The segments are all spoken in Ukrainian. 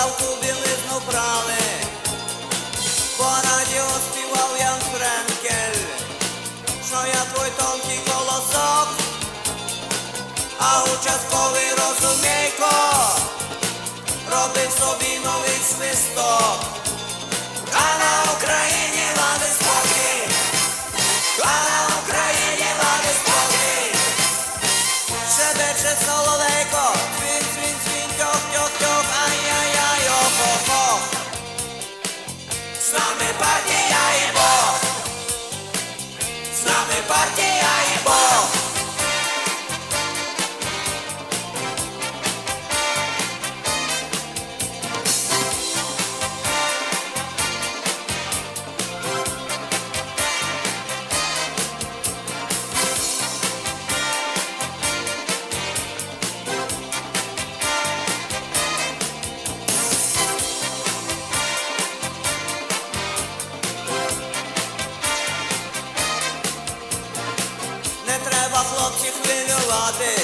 Полтавку білизну брали, по радіо співав Ян Френкель, що я твій тонкий голосок, а участковий розумійко робив собі новий свисток, а на Україні влади спокій, а на Україні влади спокій, ще бече солове. мати,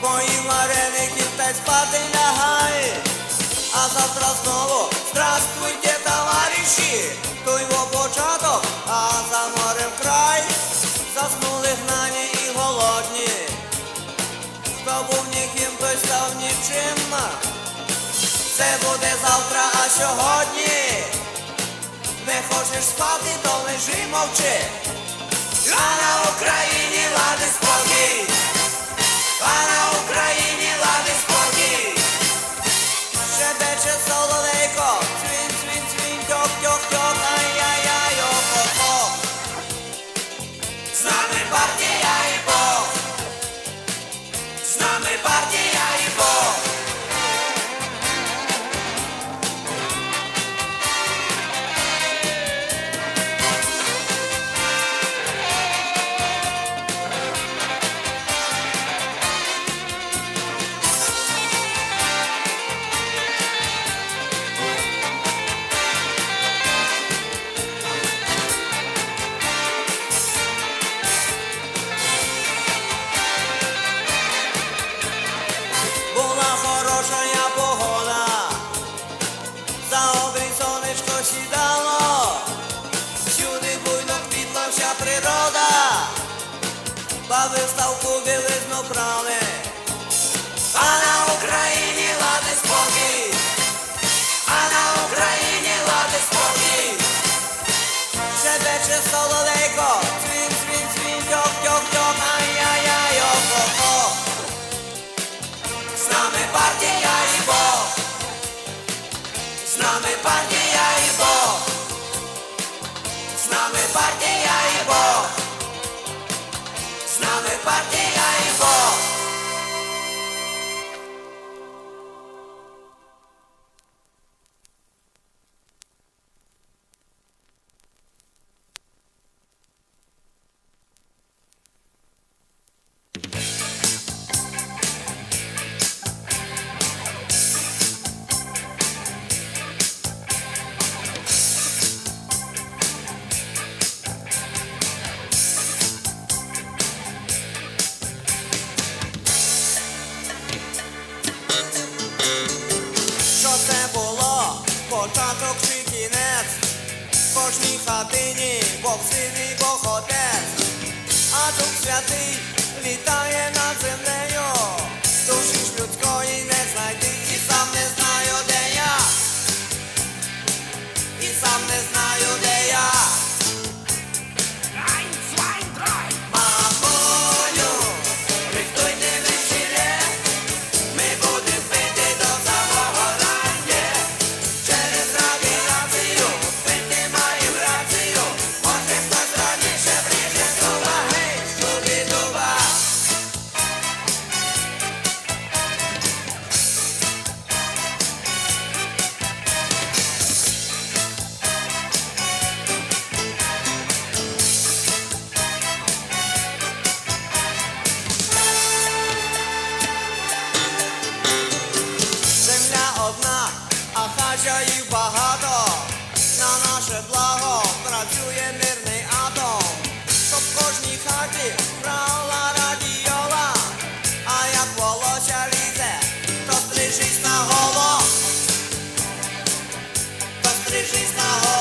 Кої вареники та й спати лягай, а завтра знову здравствуйте, товариші, той во початок, а за морем край, заснули гнані і голодні, хто був ніким, той став нічим. Це буде завтра, а сьогодні не хочеш спати, то лежи мовчи. Рана Україна! святий, вітає. То стрижись на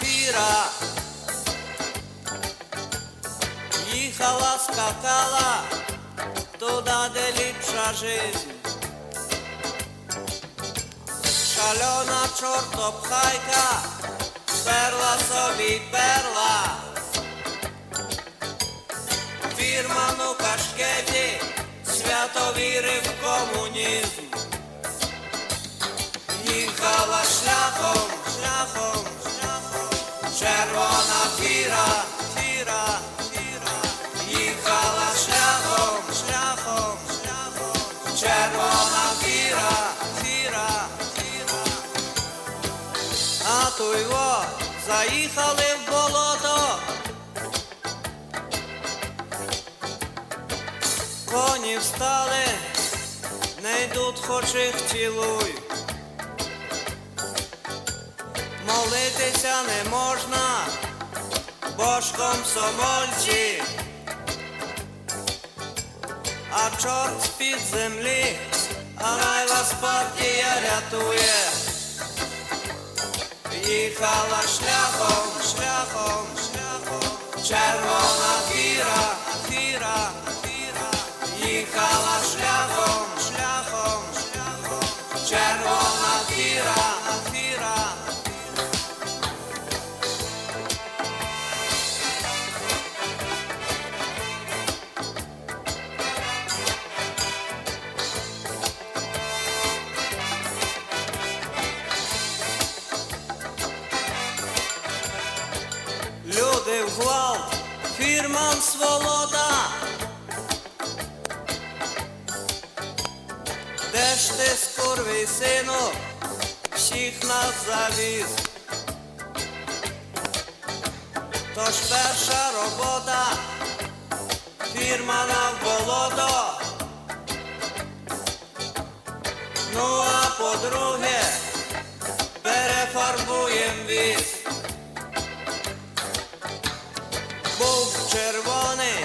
фіра, їхала, скакала туди, де ліпша жизнь. Шальона чортопхайка перла собі перла. Фірману кашкеті свято вірив в комунізм. Їхала шляхом, шляхом, червона фіра, фіра, фіра, їхала шляхом, шляхом, шляхом, червона фіра, фіра, фіра. А то його заїхали в болото. Коні встали, не йдуть, хоч їх цілуй. Молитися не можна, божком Собольчі, а чорт з-під землі, а най вас партія рятує. Їхала шляхом, шляхом, шляхом, червона Де ж сину, всіх нас завіз? Тож перша робота, фірма на болото. Ну а по-друге, перефарбуєм віз. Був червоний,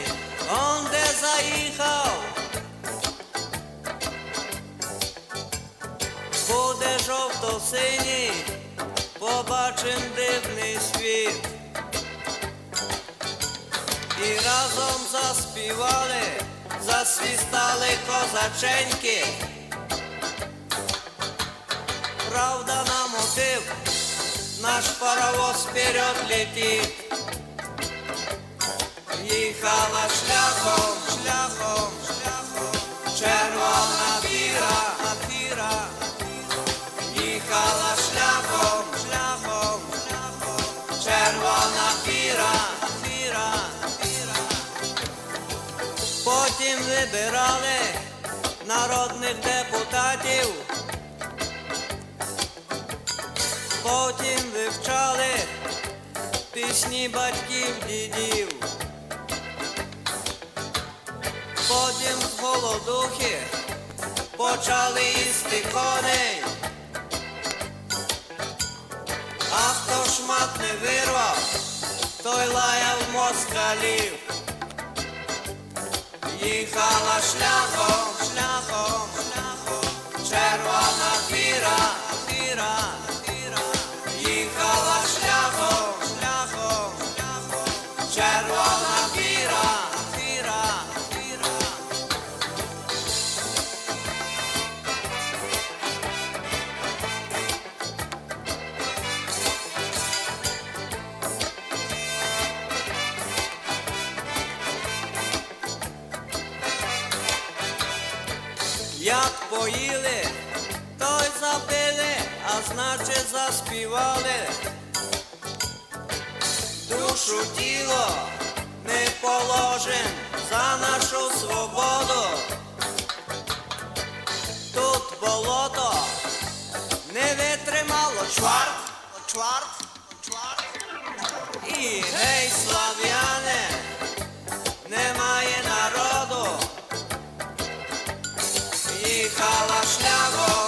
он де заїхав. Буде жовто-синій, побачим дивний світ. І разом заспівали, засвістали козаченьки. Правда на мотив, наш паровоз вперед летит. Їхала шляхом, шляхом, шляхом, червона Їхала шляхом, шляхом, червона фіра, фіра, фіра. Потім вибирали народних депутатів. Потім вивчали пісні батьків дідів. Потім з голодухи почали їсти коней. А хто шмат не вирвав, той лаяв москалів. Їхала шляхом, значить заспівали. Душу тіло не положим за нашу свободу. Тут болото не витримало чварт, чварт, чварт. І гей, слав'яне, немає народу. Їхала шляхом,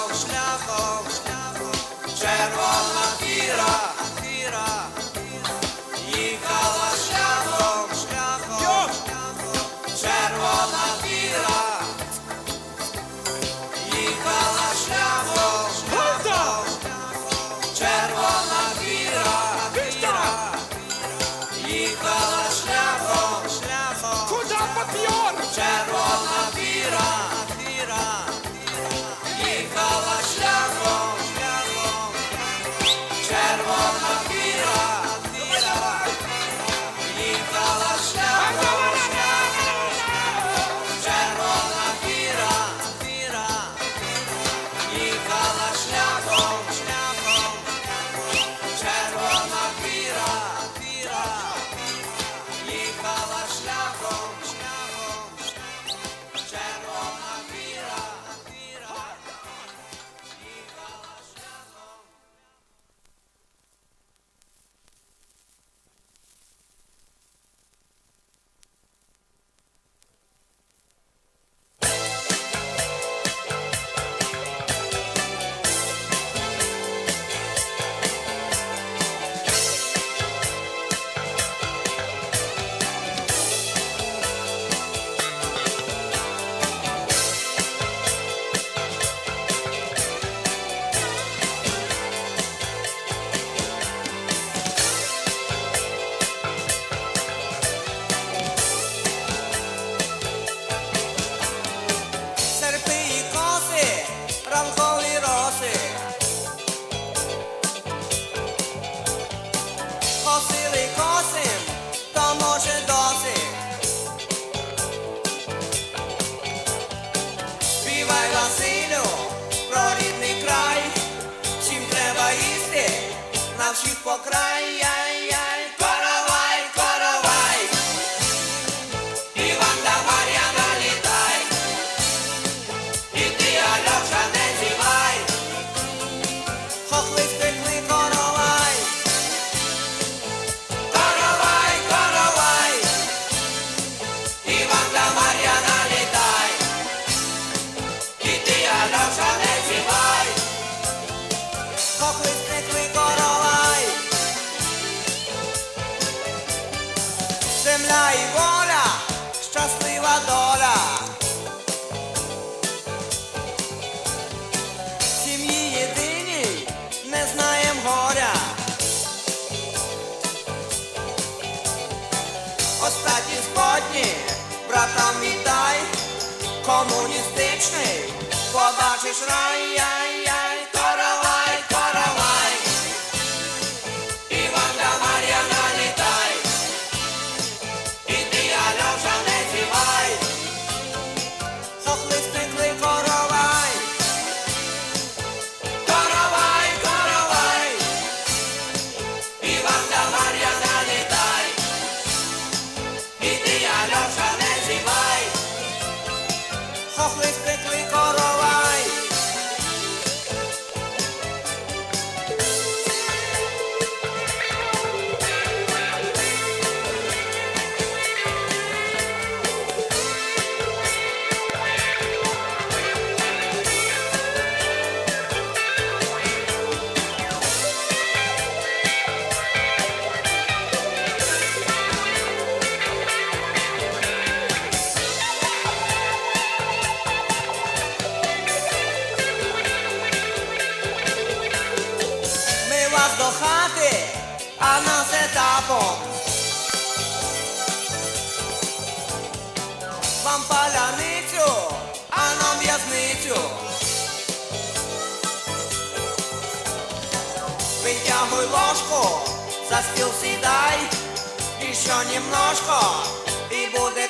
комуністичний, побачиш рай. вам паляницю, а нам в'язницю. Витягуй ложку, за стіл сідай, і що німножко, і буде